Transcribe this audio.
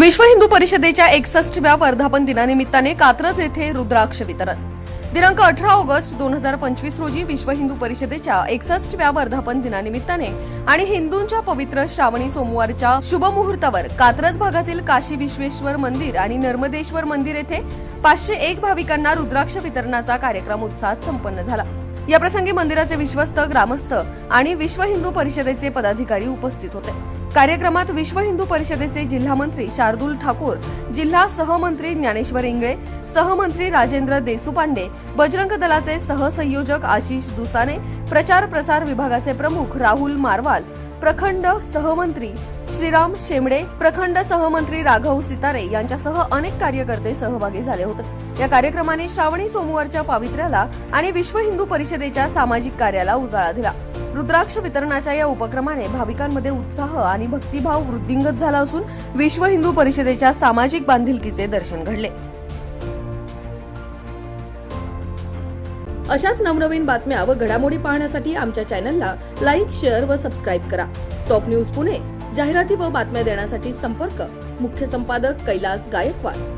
विश्व हिंदू परिषदेच्या एकसष्टव्या वर्धापन दिनानिमित्ताने कात्रज येथे रुद्राक्ष वितरण. दिनांक अठरा ऑगस्ट दोन हजार पंचवीस रोजी विश्व हिंदू परिषदेच्या एकसष्टव्या वर्धापन दिनानिमित्ताने आणि हिंदूंच्या पवित्र श्रावणी सोमवारच्या शुभमुहूर्तावर कात्रज भागातील काशी विश्वेश्वर मंदिर आणि नर्मदेश्वर मंदिर येथे पाचशे एक भाविकांना रुद्राक्ष वितरणाचा कार्यक्रम उत्साहात संपन्न झाला. या प्रसंगी मंदिराचे विश्वस्त ग्रामस्थ आणि विश्व हिंदू परिषदेचे पदाधिकारी उपस्थित होते. कार्यक्रमात विश्व हिंदू परिषदेचे जिल्हा मंत्री शार्दूल ठाकूर जिल्हा सहमंत्री ज्ञानेश्वर इंगळे सहमंत्री राजेंद्र देसुपांडे बजरंग दलाचे सहसंयोजक आशिष दुसाने प्रचार प्रसार विभागाचे प्रमुख राहुल मारवाल प्रखंड सहमंत्री श्रीराम शेमडे प्रखंड सहमंत्री राघव सितारे यांच्यासह अनेक कार्यकर्ते सहभागी झाले होते. या कार्यक्रमाने श्रावणी सोमवारच्या पावित्र्याला आणि विश्व हिंदू परिषदेच्या सामाजिक कार्याला उजाळा दिला. रुद्राक्ष वितरणाच्या या उपक्रमाने भाविकांमध्ये उत्साह आणि भक्तिभाव वृद्धिंगत झाला असून विश्व हिंदू परिषदेच्या सामाजिक बांधिलकीचे दर्शन घडले. अशाच नवनवीन बातम्या व घडामोडी पाहण्यासाठी आमच्या चॅनलला लाईक शेअर व सबस्क्राईब करा. टॉप न्यूज पुणे जाहिराती व बातम्या देण्यासाठी संपर्क मुख्य संपादक कैलास गायकवाड.